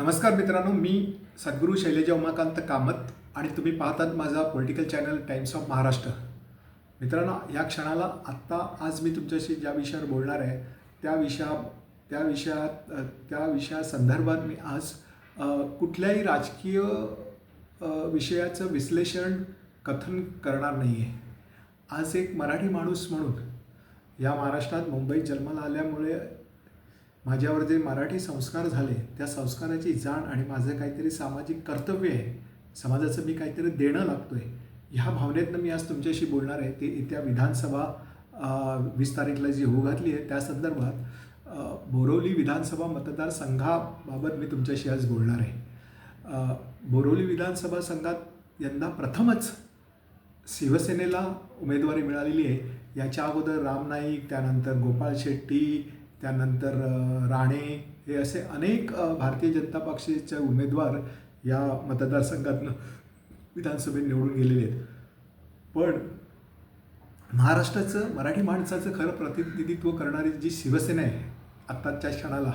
नमस्कार मित्रांनो मी सद्गुरू शैलेजा उमाकांत कामत आणि तुम्ही पाहतात माझा political channel Times of Maharashtra मित्रांनो या क्षणाला आत्ता आज मी तुमच्याशी ज्या विषयावर बोलणार आहे त्या विषया त्या विषयात त्या विषयासंदर्भात मी आज कुठल्याही राजकीय विषयाचं विश्लेषण कथन करणार नाही आहे आज एक मराठी माणूस म्हणून या महाराष्ट्रात मुंबईत जन्माला आल्यामुळे माझ्यावर जे मराठी संस्कार झाले त्या संस्काराची जाण आणि माझं काहीतरी सामाजिक कर्तव्य आहे समाजाचं मी काहीतरी देणं लागतो आहे ह्या भावनेतनं मी आज तुमच्याशी बोलणार आहे. ते येत्या विधानसभा वीस तारीखला जी होऊ घातली आहे त्या संदर्भात बोरवली विधानसभा मतदारसंघाबाबत मी तुमच्याशी आज बोलणार आहे. बोरवली विधानसभा संघात यंदा प्रथमच शिवसेनेला उमेदवारी मिळालेली आहे. याच्या अगोदर राम नाईक त्यानंतर गोपाळ शेट्टी त्यानंतर राणे हे असे अनेक भारतीय जनता पक्षाचे उमेदवार या मतदारसंघातनं विधानसभेत निवडून गेलेले आहेत. पण महाराष्ट्राचं मराठी माणसाचं खरं प्रतिनिधित्व करणारी जी शिवसेना आहे आत्ताच्या क्षणाला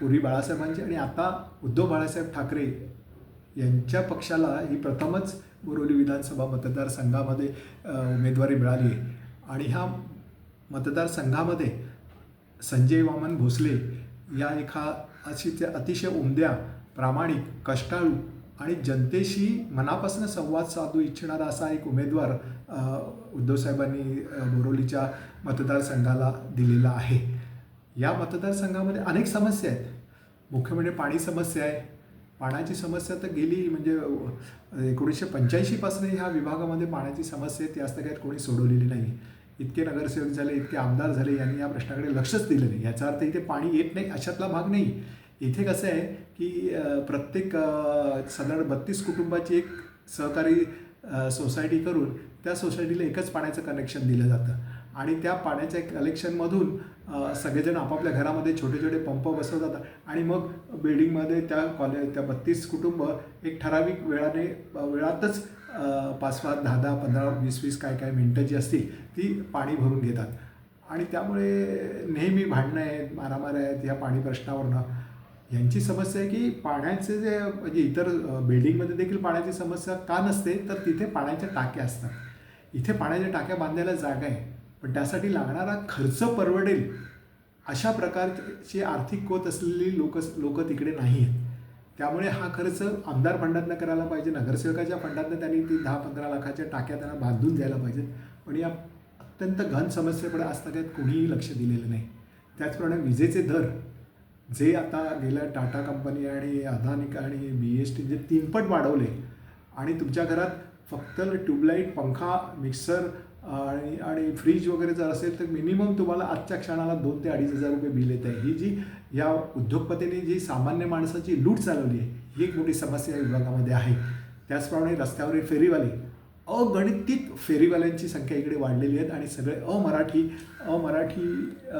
पूर्वी बाळासाहेबांची आणि आता उद्धव बाळासाहेब ठाकरे यांच्या पक्षाला ही प्रथमच बोरिवली विधानसभा मतदारसंघामध्ये उमेदवारी मिळाली आहे. आणि ह्या मतदारसंघामध्ये संजय वामन भोसले या एका अशी त्या अतिशय उमद्या प्रामाणिक कष्टाळू आणि जनतेशी मनापासून संवाद साधू इच्छिणारा असा एक उमेदवार उद्धवसाहेबांनी बोरोलीच्या मतदारसंघाला दिलेला आहे. या मतदारसंघामध्ये अनेक समस्या आहेत. मुख्य म्हणजे पाणी समस्या आहे. पाण्याची समस्या तर गेली म्हणजे एकोणीसशे पंच्याऐंशीपासून ह्या विभागामध्ये पाण्याची समस्या आहे ती आजतागायत कोणी सोडवलेली नाही. इतके नगरसेवक झाले इतके आमदार झाले यांनी या प्रश्नाकडे लक्षच दिलं नाही. याचा अर्थ इथे पाणी येत नाही अशातला भाग नाही. इथे कसं आहे की प्रत्येक साधारण बत्तीस कुटुंबाची एक सहकारी सोसायटी करून त्या सोसायटीला एकच पाण्याचं कनेक्शन दिलं जातं. आणि त्या पाण्याच्या कलेक्शनमधून सगळेजण आपापल्या घरामध्ये छोटे छोटे पंप बसवतात आणि मग बिल्डिंगमध्ये त्या कॉले त्या बत्तीस कुटुंब एक ठराविक वेळाने वेळातच पाच पाच दहा दहा पंधरा वीस वीस काय काय मिनटं जी असतील ती पाणी भरून घेतात. आणि त्यामुळे नेहमी भांडणं आहेत मारामार आहेत या पाणी प्रश्नावरनं. यांची समस्या आहे की पाण्याचे जे म्हणजे इतर बिल्डिंगमध्ये देखील पाण्याची समस्या का नसते तर तिथे पाण्याच्या टाक्या असतात. इथे पाण्याच्या टाक्या बांधायला जागा आहे. पण त्यासाठी लागणारा खर्च परवडेल अशा प्रकारची आर्थिक कोत असलेली लोक लोक तिकडे नाही आहेत त्यामुळे हा खर्च आमदार फंडातनं करायला पाहिजे नगरसेवकाच्या फंडातनं त्यांनी ती दहा पंधरा लाखाच्या टाक्या त्यांना बांधून द्यायला पाहिजेत पण या अत्यंत घन समस्येकडे आजतागायत कोणीही लक्ष दिलेलं नाही. त्याचप्रमाणे विजेचे दर जे आता गेल्या टाटा कंपनी आणि अदानी आणि बी एस टी जे तीनपट वाढवले आणि तुमच्या घरात फक्त ट्यूबलाईट पंखा मिक्सर आणि आणि फ्रीज वगैरे जर असेल तर मिनिमम तुम्हाला आजच्या क्षणाला दोन ते अडीच हजार रुपये बिल येत आहे ही जी या उद्योगपतींनी जी सामान्य माणसाची लूट चालवली आहे ही एक मोठी समस्या या विभागामध्ये आहे. त्याचप्रमाणे रस्त्यावरील फेरीवाले अगणित फेरीवाल्यांची संख्या इकडे वाढलेली आहेत आणि सगळे अमराठी अमराठी अ,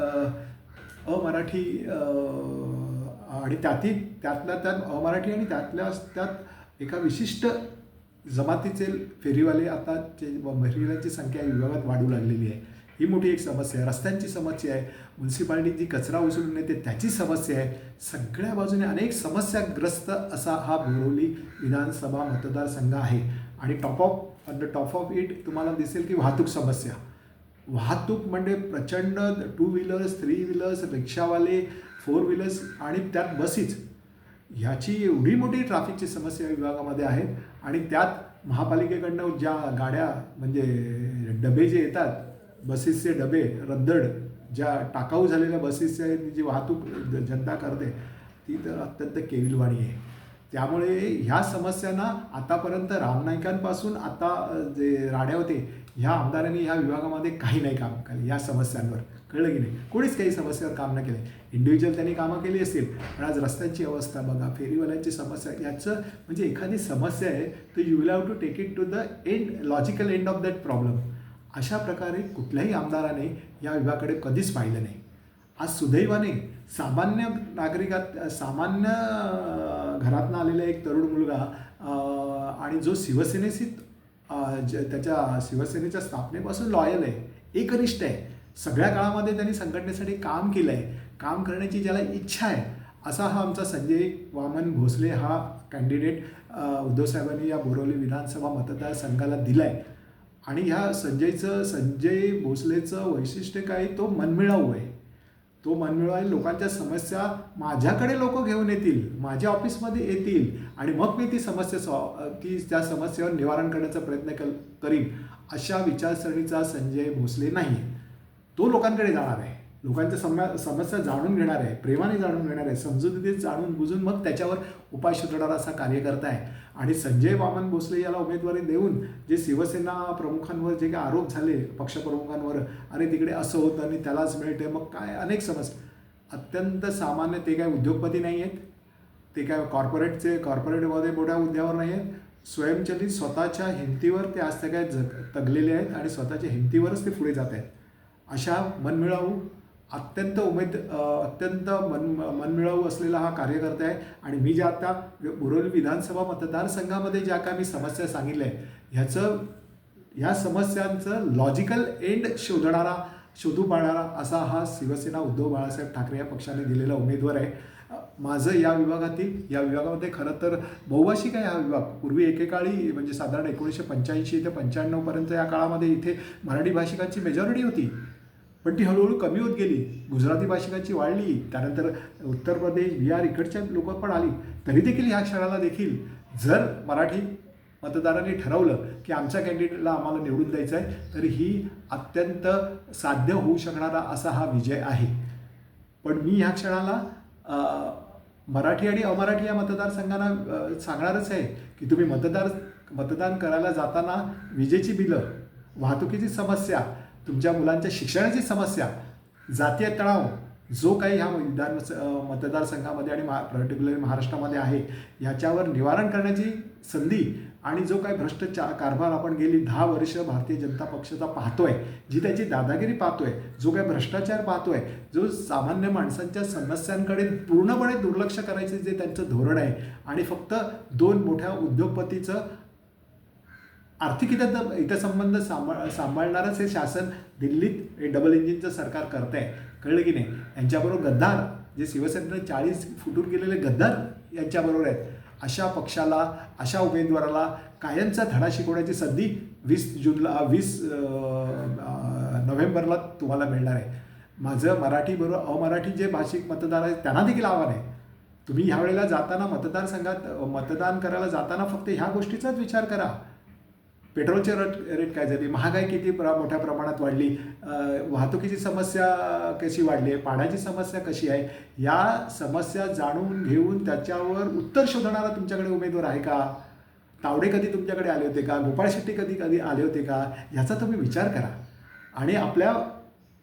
अमराठी अ, आणि त्यातही त्यातल्या त्यात अमराठी आणि त्यातल्या त्यात एका विशिष्ट जमातीचे फेरीवाले आता जे फेरीवाल्यांची संख्या विभागात वाढू लागलेली आहे. ही मोठी एक समस्या आहे. रस्त्यांची समस्या आहे. म्युन्सिपाल्टी जी कचरा उचलून नेते त्याची समस्या आहे. सगळ्या बाजूने अनेक समस्याग्रस्त असा हा बोरवली विधानसभा मतदारसंघ आहे. आणि top of the top of it तुम्हाला दिसेल की वाहतूक समस्या. वाहतूक म्हणजे प्रचंड टू व्हीलर्स थ्री व्हीलर्स रिक्षावाले फोर व्हीलर्स आणि त्यात बसीच. ह्याची एवढी मोठी ट्रॅफिकची समस्या विभागामध्ये आहेत आणि त्यात महापालिकेकडनं ज्या गाड्या म्हणजे डबे जे येतात बसेसचे डबे रद्दड ज्या टाकाऊ झालेल्या बसेसचे जी वाहतूक जनता करते ती तर अत्यंत केविलवाणी आहे. त्यामुळे ह्या समस्यांना आतापर्यंत रामनाईकांपासून आता जे राड्या होते ह्या आमदारांनी ह्या विभागामध्ये काही नाही काम केलं या समस्यांवर. कळलं की नाही? कोणीच काही समस्यावर काम नाही केलं. इंडिव्हिज्युअल त्यांनी कामं केली असतील पण आज रस्त्यांची अवस्था बघा फेरीवाल्यांची समस्या याचं म्हणजे एखादी समस्या आहे तर you will have to take it to the end logical end of that problem अशा प्रकारे कुठल्याही आमदाराने या विभागाकडे कधीच पाहिलं नाही. आज सुदैवाने सामान्य नागरिकात सामान्य घरातनं आलेला एक तरुण मुलगा आणि जो शिवसेनेशी त्याच्या शिवसेनेच्या स्थापनेपासून लॉयल आहे एकनिष्ठ आहे. सगळ्या काळामध्ये त्यांनी संघटनेसाठी काम केलं आहे काम करण्याची ज्याला इच्छा आहे असा हा आमचा संजय वामन भोसले हा कॅन्डिडेट उद्धव साहेबांनी या बोरवली विधानसभा मतदारसंघाला दिला आहे आणि ह्या संजयचं संजय भोसलेचं वैशिष्ट्य काय? तो मनमिळाऊ आहे. तो मनमिळाऊ आहे. लोकांच्या समस्या माझ्याकडे लोक घेऊन येतील माझ्या ऑफिसमध्ये येतील आणि मग मी ती समस्या सॉ ती त्या समस्येवर निवारण करण्याचा प्रयत्न कल करीन अशा विचारसरणीचा संजय भोसले नाही आहे तो लोकांकडे जाणार आहे. लोकांच्या समस्या जाणून घेणार आहे प्रेमाने जाणून घेणार आहे समजुतीत जाणून बुजून मग त्याच्यावर उपाय शोधणार असा कार्यकर्ता आहे. आणि संजय वामन भोसले याला उमेदवारी देऊन जे शिवसेना प्रमुखांवर जे काही आरोप झाले पक्षप्रमुखांवर अरे तिकडे असं होतं आणि त्यालाच मिळते मग काय? अनेक समस्या. अत्यंत सामान्य ते काय उद्योगपती नाही आहेत. ते काय कॉर्पोरेटचे कॉर्पोरेटमध्ये मोठ्या उद्यावर नाही आहेत. स्वयंचलित स्वतःच्या हिमतीवर ते आज त्या काय जग तगलेले आहेत आणि स्वतःच्या हिमतीवरच ते पुढे जात आहेत. अशा मनमिळावू अत्यंत उमेद अत्यंत मन मनमिळावू असलेला हा कार्यकर्ता आहे. आणि मी ज्या आता बोरवली विधानसभा मतदारसंघामध्ये ज्या काय मी समस्या सांगितल्या आहेत ह्याचं ह्या समस्यांचं लॉजिकल एंड शोधणारा शोधू पाहणारा असा हा शिवसेना उद्धव बाळासाहेब ठाकरे या पक्षाने दिलेला उमेदवार आहे. माझं या विभागातील या विभागामध्ये खरं तर बहुभाषिक आहे हा विभाग. पूर्वी एकेकाळी म्हणजे साधारण एकोणीसशे पंच्याऐंशी ते पंच्याण्णवपर्यंत या काळामध्ये इथे मराठी भाषिकांची मेजॉरिटी होती. पण ती हळूहळू कमी होत गेली. गुजराती भाषिकांची वाढली. त्यानंतर उत्तर प्रदेश बिहार इकडच्या लोक पण आली. तरी देखील ह्या क्षणाला देखील जर मराठी मतदारांनी ठरवलं की आमच्या कॅन्डिडेटला आम्हाला निवडून द्यायचं आहे तर ही अत्यंत साध्य होऊ शकणारा असा हा विजय आहे. पण मी ह्या क्षणाला मराठी आणि अमराठी या मतदारसंघांना सांगणारच आहे की तुम्ही मतदार मतदान करायला जाताना विजेची बिलं वाहतुकीची समस्या तुमच्या मुलांच्या शिक्षणाची समस्या जातीय तणाव जो काही ह्या विधान मतदारसंघामध्ये आणि महा पर्टिक्युलर महाराष्ट्रामध्ये आहे याच्यावर निवारण करण्याची संधी आणि जो काही भ्रष्टाचार कारभार आपण गेली दहा वर्ष भारतीय जनता पक्षाचा पाहतोय जी त्याची दादागिरी पाहतोय जो काही भ्रष्टाचार पाहतोय जो सामान्य माणसांच्या समस्यांकडे पूर्णपणे दुर्लक्ष करायचे जे त्यांचं धोरण आहे आणि फक्त दोन मोठ्या उद्योगपतीचं आर्थिक हित हितसंबंध सांभाळ सांभाळणारच हे शासन दिल्लीत हे डबल इंजिनचं सरकार करत आहे कळलं की नाही? यांच्याबरोबर गद्दार जे शिवसेनेनं चाळीस फुटून गेलेले गद्दार यांच्याबरोबर आहेत. अशा पक्षाला अशा उमेदवाराला कायमचा धडा शिकवण्याची संधी वीस जूनला वीस नोव्हेंबरला तुम्हाला मिळणार आहे. माझं मराठी बरोबर अमराठी जे भाषिक मतदार आहेत त्यांना देखील आव्हान आहे. तुम्ही ह्या वेळेला जाताना मतदारसंघात मतदान करायला जाताना फक्त ह्या गोष्टीचाच विचार करा. पेट्रोलचे रेट रेट काय झाली? महागाई किती प्र मोठ्या प्रमाणात वाढली? वाहतुकीची समस्या कशी वाढली आहे? पाण्याची समस्या कशी आहे? या समस्या जाणून घेऊन त्याच्यावर उत्तर शोधणारा तुमच्याकडे उमेदवार आहे का? तावडे कधी तुमच्याकडे आले होते का? गोपाळ शेट्टी कधी कधी आले होते का? ह्याचा तुम्ही विचार करा. आणि आपल्या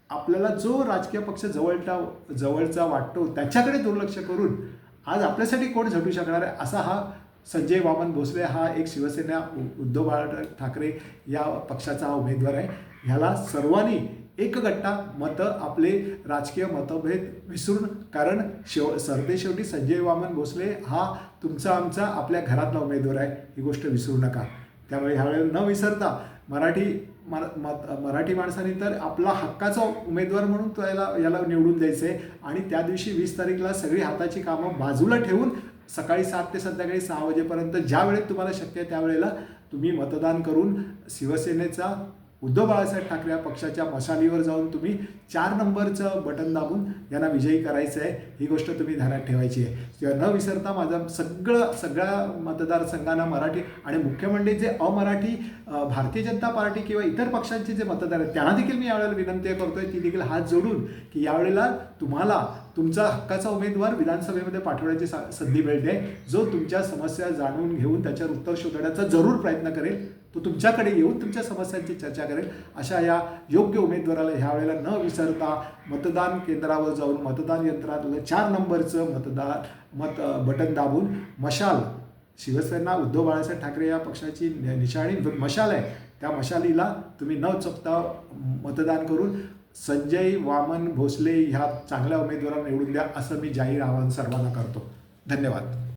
आपल्याला जो राजकीय पक्ष जवळचा जवळचा वाटतो त्याच्याकडे दुर्लक्ष करून आज आपल्यासाठी कोण झटू शकणार आहे? असा हा संजय वामन भोसले हा एक शिवसेना उ- उद्धव बाळासाहेब ठाकरे या पक्षाचा हा उमेदवार आहे. ह्याला सर्वांनी एकगट्टा मतं आपले राजकीय मतभेद विसरून कारण शेव सरते शेवटी संजय वामन भोसले हा तुमचा आमचा आपल्या घरातला उमेदवार आहे. ही गोष्ट विसरू नका. त्यामुळे ह्यावेळेला न विसरता मराठी मरा मराठी माणसाने तर आपला हक्काचा उमेदवार म्हणून तो याला याला निवडून द्यायचं आहे आणि त्या दिवशी वीस तारीखला सगळी हाताची कामं बाजूला ठेवून सकाळी सात ते संध्याकाळी सहा वाजेपर्यंत ज्या वेळेत तुम्हाला शक्य आहे त्यावेळेला तुम्ही मतदान करून शिवसेनेचा उद्धव बाळासाहेब ठाकरे या पक्षाच्या मशालीवर जाऊन तुम्ही चार नंबरचं बटन दाबून यांना विजयी करायचं आहे. ही गोष्ट तुम्ही ध्यानात ठेवायची आहे. किंवा न विसरता माझं सगळं सगळ्या मतदारसंघांना मराठी आणि मुख्य म्हणजे जे अमराठी भारतीय जनता पार्टी किंवा इतर पक्षांचे जे मतदार आहेत त्यांना देखील मी यावेळेला विनंती करतोय. ती देखील हात जोडून की यावेळेला तुम्हाला तुमचा हक्काचा उमेदवार विधानसभेमध्ये पाठवण्याची सा- संधी मिळते. जो तुमच्या समस्या जाणून घेऊन त्याच्यावर उत्तर शोधण्याचा जरूर प्रयत्न करेल. तो तुमच्याकडे येऊन तुमच्या समस्यांची चर्चा करेल. अशा या योग्य उमेदवाराला ह्या वेळेला न विसरता मतदान केंद्रावर जाऊन मतदान यंत्रातलं चार नंबरचं मतदान मत बटन दाबून मशाल शिवसेना उद्धव बाळासाहेब ठाकरे या पक्षाची निशाणी मशाल आहे त्या मशालीला तुम्ही न चुकता मतदान करून संजय वामन भोसले ह्या चांगल्या उमेदवारांना निवडून द्या असं मी जाहीर आवाहन सर्वांना करतो. धन्यवाद.